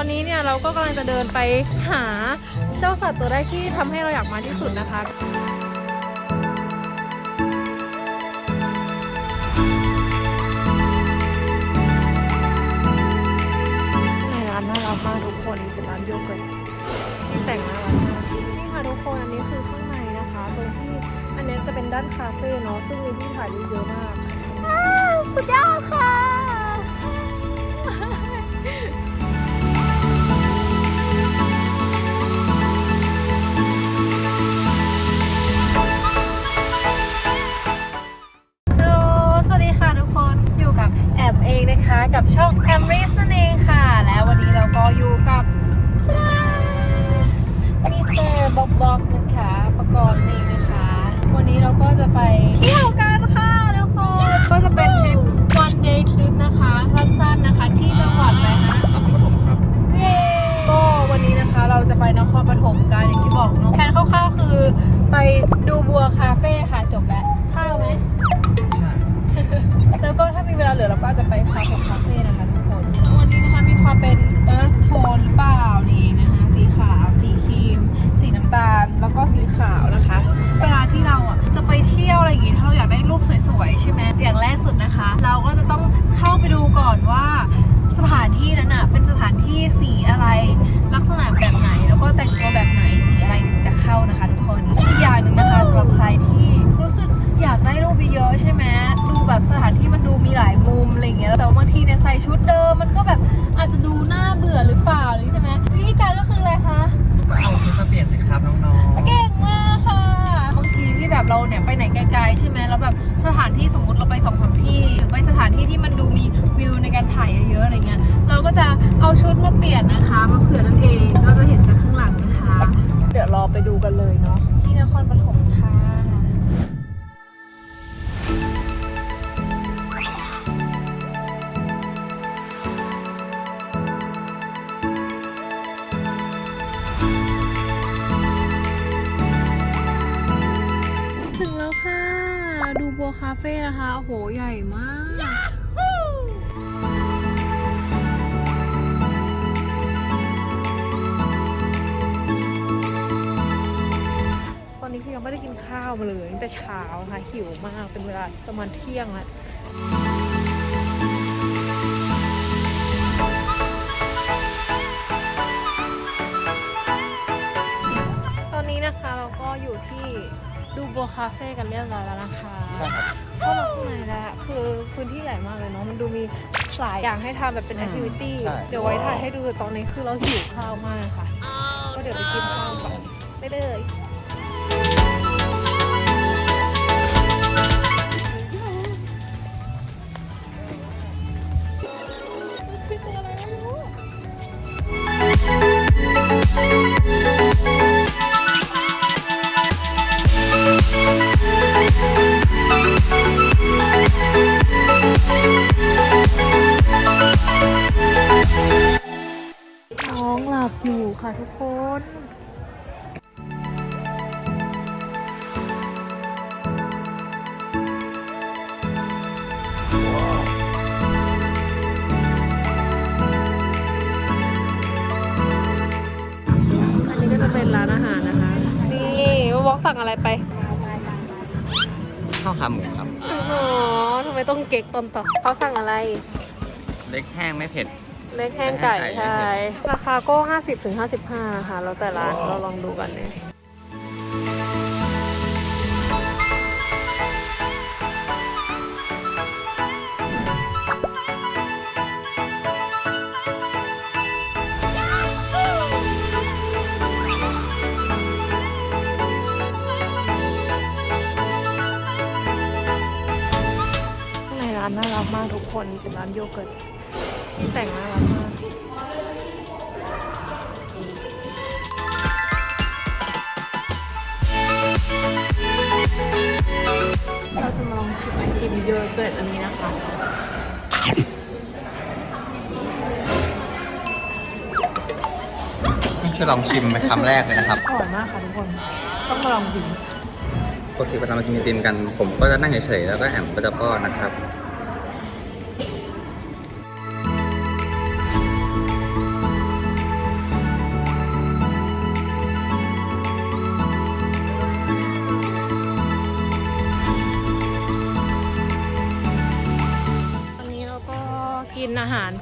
อนนี้เนี่ยเราก็กำลังจะเดินไปหาเจ้าสัตว์ตัวแรกที่ทำให้เราอยากมาที่สุดนะคะในร้านน่ารักมากทุกคนเป็นร้านโยเกิร์ตที่แต่งน่ารักมากนี่ค่ะทุกคนอันนี้คือข้างในนะคะตรงที่อันนี้จะเป็นด้านคาเฟ่เนาะซึ่งมีที่ถ่ายรูปเยอะมากอ้าวสุดยอดค่ะ เราเนี่ยไปไหนไกลๆใช่ไหมแล้วแบบสถานที่สมมติเราไปสองสามที่หรือไปสถานที่ที่มันดูมีวิวในการถ่ายเยอะๆอะไรเงี้ยเราก็จะเอาชุดมาเปลี่ยนนะคะมาเผื่อนั่นเองก็จะเห็นจากข้างหลังนะคะ เดี๋ยวรอไปดูกันเลยเนาะที่นครปฐม คาเฟ่นะคะ โอ้โห ใหญ่มาก ตอนนี้คือยังไม่ได้กินข้าวมาเลยตั้งแต่เช้าค่ะ หิวมากเป็นเวลาประมาณเที่ยงแล้วตอนนี้นะคะเราก็อยู่ที่ ดูโบคาเฟ่กันเรียบร้อยแล้วนะคะๆใช่ครับ เข้ามาข้างในแล้วคือพื้นที่ใหญ่มากเลยเนาะมันดูมีหลายอย่างให้ทำแบบเป็นแอคทิวิตี้ใช่ เดี๋ยวไว้ถ่ายให้ดูแต่ตอนนี้คือเราหิวข้าวมากค่ะ ก็เดี๋ยวไปกินข้าวก่อนไปเลย สั่งอะไรไปข้าวขาหมูครับ อ๋อทำไมต้องเก๊กตอนต่อเขาสั่งอะไร เล็กแห้งไม่เผ็ด เล็กแห้งไก่เล็กแห้งไก่ใช่ ราคาก็ 50ถึง55ค่ะแล้วแต่ร้านเราลองดูกันเนี่ย คนเป็นร้านโยเกิร์ตที่แต่งน่ารักมากเราจะมาลองชิมไอติมโยเกิร์ตอันนี้นะคะนี่คือลองชิมไปคำแรกเลยนะครับอร่อยมากค่ะทุกคนต้องมาลองกินปกติเวลาเรากินไอติมกัน ผมก็จะนั่งเฉยๆแล้วก็แอมก็จะป้อนนะครับ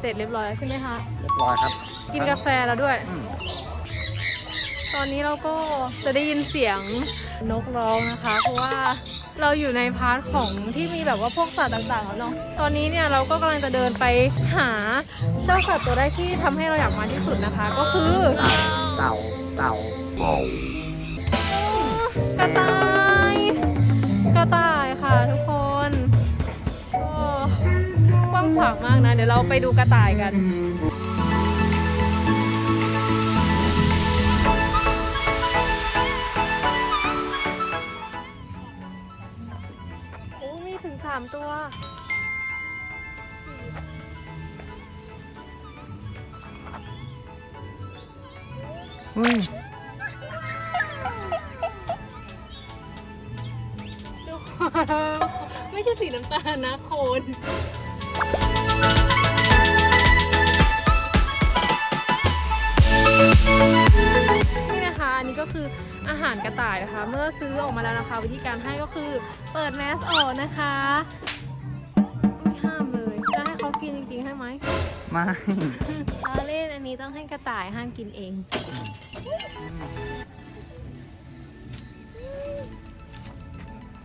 ร็จเรียบร้อยแล้วใช่ไหมคะเรียบร้อยครับกินกาแฟแล้วด้วย อืมตอนนี้เราก็จะได้ยินเสียงนกร้องนะคะ เพราะว่าเราอยู่ในพาร์ทของที่มีแบบว่าพวกสัตว์ต่างๆแล้วเนาะตอนนี้เนี่ยเราก็กำลังจะเดินไปหาเจ้าสัตว์ตัวแรกที่ทำให้เราอยากมาที่สุดนะคะ ก็คือเต่าเต่ากระต่าย ว้างขวางมากนะ เดี๋ยวเราไปดูกระต่ายกันโอ้มีถึงสามตัว อุ้ยดูความไม่ใช่สีน้ำตาลนะโคนนี่ ก็คืออาหารกระต่ายนะคะ เมื่อซื้อออกมาแล้วนะคะ วิธีการให้ก็คือเปิดแมสออกนะคะไม่ห้ามเลยจะให้เขากินจริงๆให้ไหมไม่ลาเล่นอันนี้ต้องให้กระต่ายห้ามกินเอง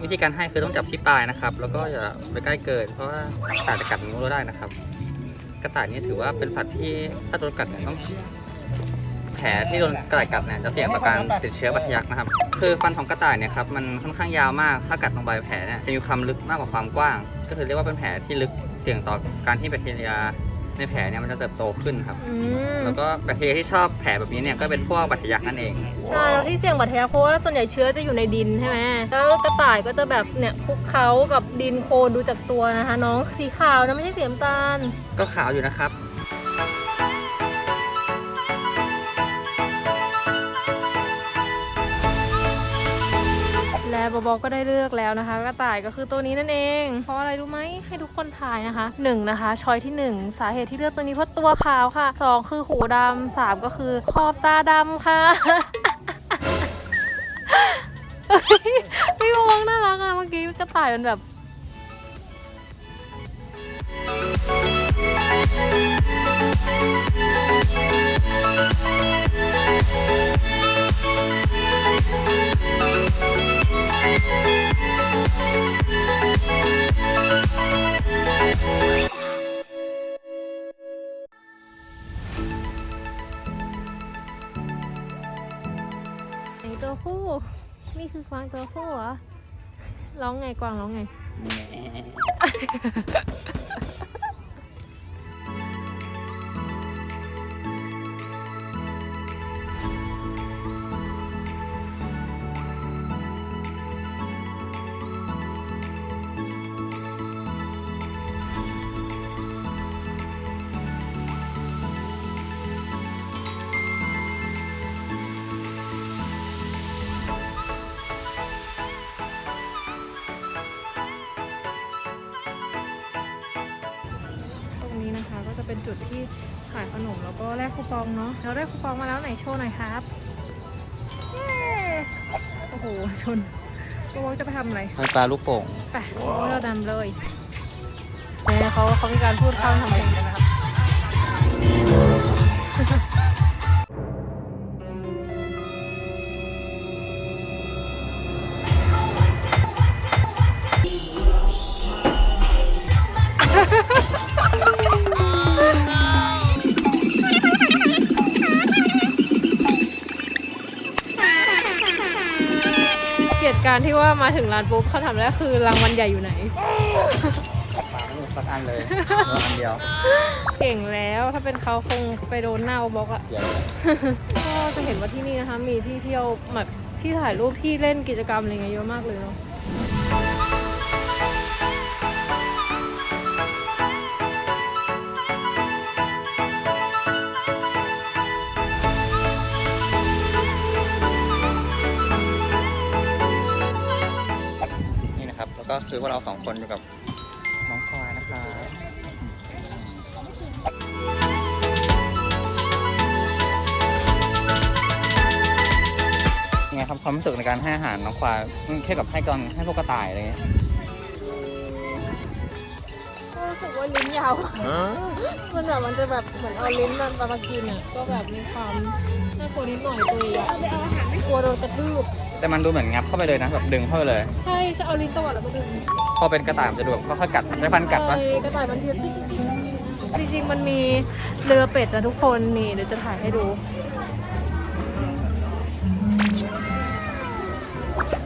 วิธีการให้คือต้องจับที่ปลายนะครับ แล้วก็อย่าไปใกล้เกินเพราะว่ากระต่ายจะกัดนิ้วเราได้นะครับ กระต่ายนี่ถือว่าเป็นสัตว์ที่ถ้าโดนกัดเนี่ยต้องแผ ลที่โดนกระต่ายกัดเนี่ยจะเสี่ยงต่อการติดเชื้อบาดทะยักนะครับ คือฟันของกระต่ายเนี่ยครับมันค่อนข้างยาวมากถ้ากัดลงไปแผลเนี่ยจะมีความลึกมากกว่าความกว้าง ก็คือเรียกว่าเป็นแผลที่ลึกเสี่ยงต่อการที่แบคทีเรียในแผลเนี่ยมันจะเติบโตขึ้นครับ อืมแล้วก็แบคทีเรียที่ชอบแผลแบบนี้เนี่ยก็เป็นพวกบาดทะยักนั่นเอง ใช่แล้วที่เสี่ยงบาดทะยักเพราะว่าส่วนใหญ่เชื้อจะอยู่ในดินใช่ไหมแล้วกระต่ายก็จะแบบเนี่ยคลุกเคล้ากับดินโคลนดูจากตัวนะคะ น้องสีขาวนะไม่ใช่สีน้ำตาล ก็ขาวอยู่นะครับ บอก็ได้เลือกแล้วนะคะ กระต่ายก็คือตัวนี้นั่นเอง เพราะอะไรรู้ไหมให้ทุกคนทายนะคะหนึ่งนะคะชอยที่หนึ่งสาเหตุที่เลือกตัวนี้เพราะตัวขาวค่ะสองคือหูดำสามก็คือขอบตาดำค่ะพี่บองน่ารักอะเมื่อกี้กระต่ายมันแบบ ตัวผู้นี่คือกวางตัวผู้เหรอ ร้องไงกวางร้องไง จะเป็นจุดที่ขายขนมแล้วก็แลกคูปองเนาะเราได้คูปองมาแล้วไหนโชว์หน่อยครับเย้โอ้โหชนโบจะไปทำอะไรมันปลาลูกโป่งไปเราดำเลยเนี่ยเขาเขามีการพูดเข้าทำเพลงกันนะครับ ลียดการที่ว่ามาถึงร้านปุ๊บเขาทำแล้วคือรางวัลใหญ่อยู่ไหนปลาไม่หมดสักอันเลยเหลืออันเดียวเก่งแล้วถ้าเป็นเขาคงไปโดนหน้าบล็อกอะเดี๋ยวก็จะเห็นว่าที่นี่นะคะมีที่เที่ยวแบบที่ถ่ายรูปที่เล่นกิจกรรมอะไรเงี้ยเยอะมากเลยเนาะ คือพวกเราสองคนอยู่กับน้องควายนะครับยังไงครับความรู้สึกในการให้อาหารน้องควายเทียบกับให้กอนให้พวกกระต่ายอะไรเงี้ยรู้สึกว่าลิ้นยาวมันแบบมันจะแบบเหมือนเอาลิ้นมันมากินอะก็แบบมีความน่ากลัวนิดหน่อยตัวใหญ่กลัวโดนกระทืบ แต่มันดูเหมือนงับเข้าไปเลยนะแบบดึงเข้าไปเลย ใช่จะเอาลิ้นตวัดแล้วก็ดึงพอเป็นกระต่ายมันจะดูแบบค่อยๆกัดได้ฟันกัดปะใช่กระต่ายมันจะจริงๆมันมีเรือเป็ดนะทุกคนนี่เดี๋ยวจะถ่ายให้ดู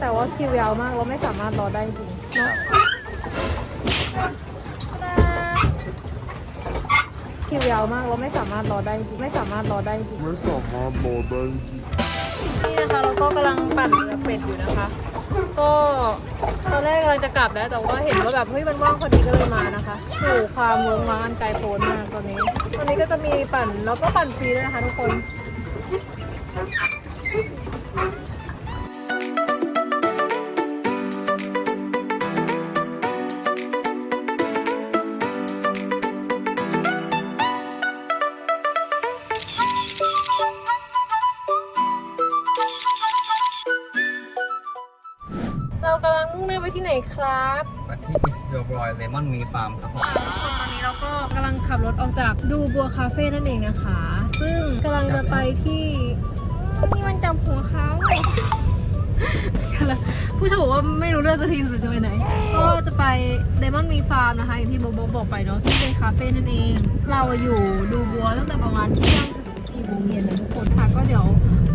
แต่ว่าคิวยาวมากเราไม่สามารถรอได้จริงเนาะคิวยาวมากเราไม่สามารถรอได้จริงไม่สามารถรอได้จริงไม่สามารถรอได้จริงนี่นะคะเรา ก็กำลังปั่นเรือเป็ดอยู่นะคะ ก็ตอนแรกกำลังจะกลับแล้ว แต่ว่าเห็นว่าแบบเฮ้ยมันว่างพอดีก็เลยมานะคะ สู่ความเมืองว้างอันไกลโพ้นมากตอนนี้ ตอนนี้ก็จะมีปั่นแล้วก็ปั่นฟรีด้วยนะคะทุกคน ครับมาที่อิสโจบรอยเลมอนมีฟาร์มครับผมตอนนี้เราก็กำลังขับรถออกจากดูบัวคาเฟ่นั่นเองนะคะ ซึ่งกำลังจะไปที่นี่มันจับหัวเขากำลังผู้ชมบอกว่าไม่รู้เรื่องสักทีสรุปจะไปไหน ก็จะไปเดมอนมีฟาร์มนะคะ อย่างที่โบโบบอกไปเนาะที่เป็นคาเฟ่นั่นเอง เราอะอยู่ดูบัวตั้งแต่ประมาณเที่ยงถึงสี่โมงเย็นนะทุกคนค่ะก็เดี๋ยว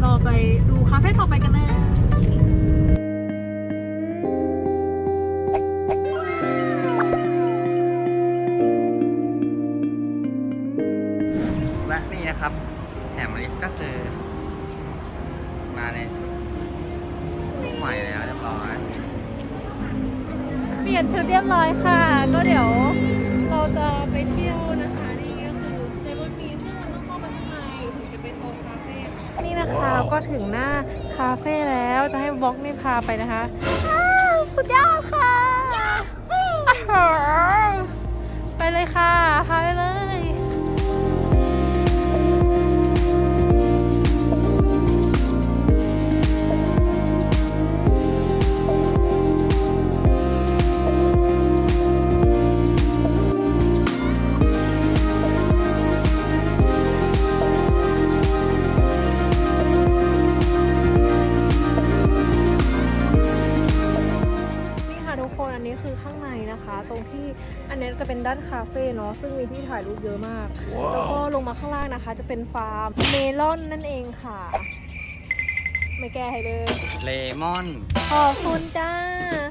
เราไปดูคาเฟ่ต่อไปกันเลย นี่นะครับแหมลิสก็คือ มาในใหม่แล้วเรียบร้อย เปลี่ยนชุดเรียบร้อยค่ะ ก็เดี๋ยวเราจะไปเที่ยวนะคะนี่ก็คือในบนมีซึ่งมันต้องเข้ามาข้างในถึงจะไปโซนคาเฟ่นี่นะคะก็ถึงหน้าคาเฟ่แล้วจะให้บล็อกนี่พาไปนะคะอ้าวสุดยอดค่ะอ้าวไปเลยค่ะ พาไปเลย เยอะมาก แล้วก็ลงมาข้างล่างนะคะ จะเป็นฟาร์มเมลอนนั่นเองค่ะ ไม่แก้ให้เลยเลมอน ขอบคุณจ้า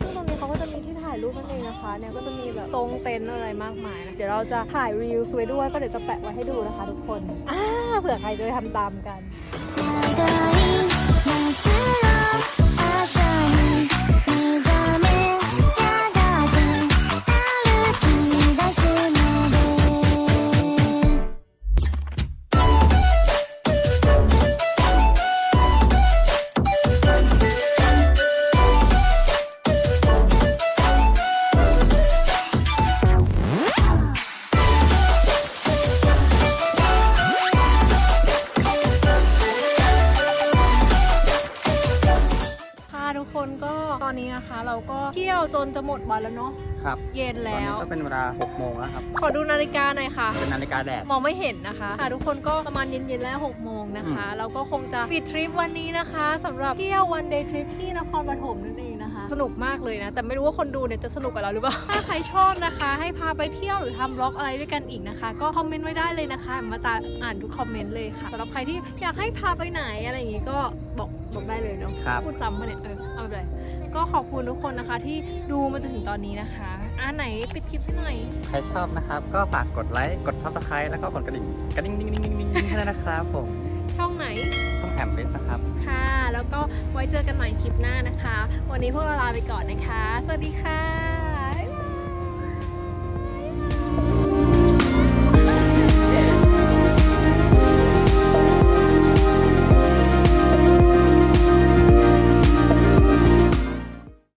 ซึ่งตรงนี้เขาก็จะมีที่ถ่ายรูปนั่นเองนะคะ เนี่ยก็จะมีแบบตรงเต็นท์อะไรมากมายนะ เดี๋ยวเราจะถ่ายรีวิวไว้ด้วย ก็เดี๋ยวจะแปะไว้ให้ดูนะคะ ทุกคน อ่าเผื่อใครจะไปทำตามกัน ครับเย็นตอนแล้นี้ว ก็เป็นเวลา6โมงแล้วครับ ขอดูนาฬิกาหน่อยค่ะ เป็นนาฬิกาแดด มองไม่เห็นนะคะค่ะทุกคนก็ประมาณเย็นๆแล้ว6โมงนะคะเราก็คงจะปิดทริปวันนี้นะคะสำหรับเที่ยววันเดย์ทริปที่นครปฐมนั่นเองนะคะ สนุกมากเลยนะ แต่ไม่รู้ว่าคนดูเนี่ยจะสนุกกับเราหรือเปล่า ถ้าใครชอบนะคะ ให้พาไปเที่ยวหรือทำบล็อกอะไรด้วยกันอีกนะคะ ก็คอมเมนต์ไว้ได้เลยนะคะมาตามอ่านทุกคอมเมนต์เลยค่ะสำหรับใครที่อยากให้พาไปไหนอะไรอย่างงี้ก็บอกบอกได้เลยเนาะครับ พูดซ้ำมาเนี่ยเออเอาไปเลย ก็ขอบคุณทุกคนนะคะ ที่ดูมาจนถึงตอนนี้นะคะอ่าไหนปิดคลิปให้หน่อย ใครชอบนะครับ ก็ฝากกดไลค์ กดซับสไครต์แล้วก็กดกระดิ่งกระดิ่งดิ่งดิ่งดิ่งดิ่งดิ่งให้ด้วยนะครับผม ช่องไหน ช่องแหมเบสนะครับ ค่ะ แล้วก็ไว้เจอกันใหม่คลิปหน้านะคะ วันนี้พวกเราลาไปก่อนนะคะ สวัสดีค่ะ